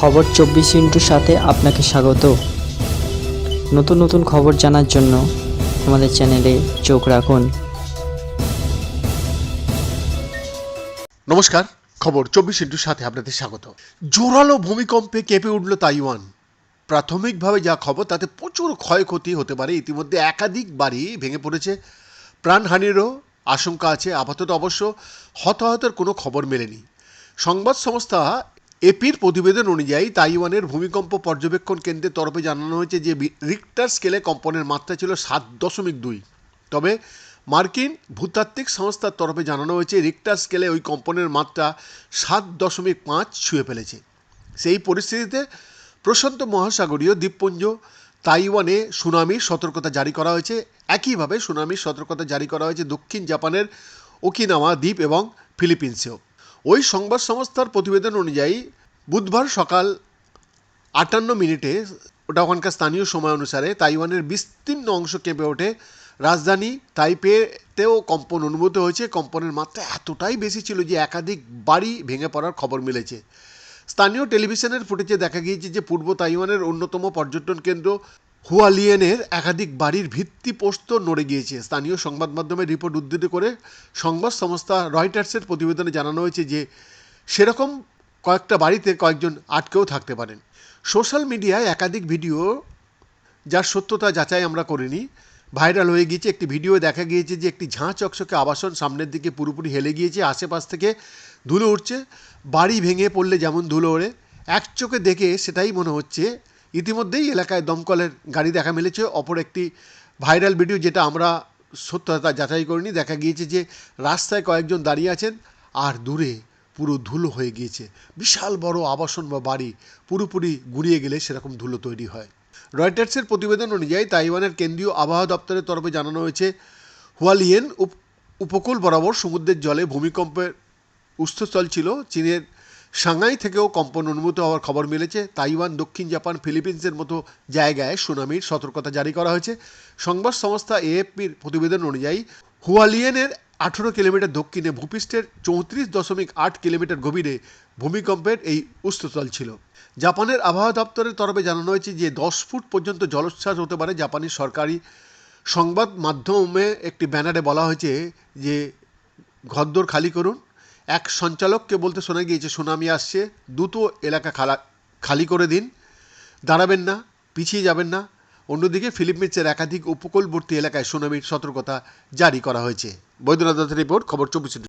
খবর চব্বিশ ইন্টুর সাথে আপনাকে স্বাগত। নতুন নতুন খবর জানার জন্য আমাদের চ্যানেলে চোখ রাখুন। নমস্কার, খবর চব্বিশ ইন্টুর সাথে আপনাদের স্বাগত। জোরালো ভূমিকম্পে কেঁপে উঠল তাইওয়ান। প্রাথমিকভাবে যা খবর, তাতে প্রচুর ক্ষয়ক্ষতি হতে পারে। ইতিমধ্যে একাধিক বাড়ি ভেঙে পড়েছে। প্রাণহানিরও আশঙ্কা আছে, আপাতত অবশ্য হতাহতের কোনো খবর মেলেনি। সংবাদ সংস্থা এপির প্রতিবেদন অনুযায়ী তাইওয়ানের ভূমিকম্প পর্যবেক্ষণ কেন্দ্রের তরফে জানানো হয়েছে যে রিক্টার স্কেলে কম্পনের মাত্রা ছিল সাত দশমিক দুই। তবে মার্কিন ভূতাত্ত্বিক সংস্থার তরফে জানানো হয়েছে রিক্টার স্কেলে ওই কম্পনের মাত্রা সাত দশমিক পাঁচ ছুঁয়ে ফেলেছে। সেই পরিস্থিতিতে প্রশান্ত মহাসাগরীয় দ্বীপপুঞ্জ তাইওয়ানে সুনামির সতর্কতা জারি করা হয়েছে। একইভাবে সুনামির সতর্কতা জারি করা হয়েছে দক্ষিণ জাপানের ওকিনাওয়া দ্বীপ এবং ফিলিপিন্সেও। ওই সংবাদ সংস্থার প্রতিবেদন অনুযায়ী বুধবার সকাল আটান্ন মিনিটে, ওটা ওখানকার স্থানীয় সময় অনুসারে তাইওয়ানের বিস্তীর্ণ অংশ কেঁপে ওঠে। রাজধানী তাইপেতেও কম্পন অনুভূত হয়েছে। কম্পনের মাত্রা এতটাই বেশি ছিল যে একাধিক বাড়ি ভেঙে পড়ার খবর মিলেছে। স্থানীয় টেলিভিশনের ফুটেজে দেখা গিয়েছে যে পূর্ব তাইওয়ানের অন্যতম পর্যটন কেন্দ্র হুয়ালিয়েনের একাধিক বাড়ির ভিত্তিপ্রস্তর নড়ে গিয়েছে। স্থানীয় সংবাদ মাধ্যমের রিপোর্ট উদ্ধৃত করে সংবাদ সংস্থা রয়টার্সের প্রতিবেদনে জানানো হয়েছে যে, সেরকম কয়েকটা বাড়িতে কয়েকজন আটকেও থাকতে পারেন। সোশ্যাল মিডিয়ায় একাধিক ভিডিও যার সত্যতা যাচাই আমরা করিনি, ভাইরাল হয়ে গিয়েছে। একটি ভিডিও দেখা গিয়েছে যে, একটি ঝাঁ চকচকে আবাসন সামনের দিকে পুরোপুরি হেলে গিয়েছে। আশেপাশ থেকে ধুলো উঠছে, বাড়ি ভেঙে পড়লে যেমন ধুলো ওড়ে, এক চোখে দেখে সেটাই মনে হচ্ছে ইতিমধ্যেই এলাকায় দমকলের গাড়ি দেখা মিলেছে। অপর একটি ভাইরাল ভিডিও যেটা আমরা সত্যতা যাচাই করিনি, দেখা গিয়েছে যে রাস্তায় কয়েকজন দাঁড়িয়ে আছেন আর দূরে পুরো ধুলো হয়ে গিয়েছে। বিশাল বড় আবাসন বা বাড়ি পুরোপুরি গুড়িয়ে গেলে সেরকম ধুলো তৈরি হয়। রয়টার্সের প্রতিবেদন অনুযায়ী তাইওয়ানের কেন্দ্রীয় আবহাওয়া দপ্তরের তরফে জানানো হয়েছে, হুয়ালিয়েন উপ- উপকূল বরাবর সমুদ্রের জলে ভূমিকম্পের উৎসস্থল ছিল। চীনের সাংহাই থেকেও কম্পন অনুভূত হওয়ার খবর মিলেছে। তাইওয়ান, দক্ষিণ জাপান, ফিলিপিন্সের মতো জায়গায় সুনামির সতর্কতা জারি করা হয়েছে। সংবাদ সংস্থা এএফপির প্রতিবেদন অনুযায়ী, হুয়ালিয়েনের আঠেরো কিলোমিটার দক্ষিণে ভূপৃষ্ঠের চৌত্রিশ দশমিক আট কিলোমিটার গভীরে ভূমিকম্পের এই উৎসস্থল ছিল। জাপানের আবহাওয়া দপ্তরের তরফে জানানো হয়েছে যে, দশ ফুট পর্যন্ত জলোচ্ছ্বাস হতে পারে জাপানি সরকারি সংবাদ মাধ্যমে একটি ব্যানারে বলা হয়েছে যে, ঘরদোর খালি করুন। এক সঞ্চালককে বলতে শোনা গিয়েছে সুনামি আসছে দ্রুত এলাকা খালা, খালি করে দিন, দাঁড়াবেন না, পিছিয়ে যাবেন না। অন্যদিকে ফিলিপিন্সের একাধিক উপকূলবর্তী এলাকায় সুনামির সতর্কতা জারি করা হয়েছে। বৈদ্যনাথ দত্তের রিপোর্ট, খবর চব্বিশ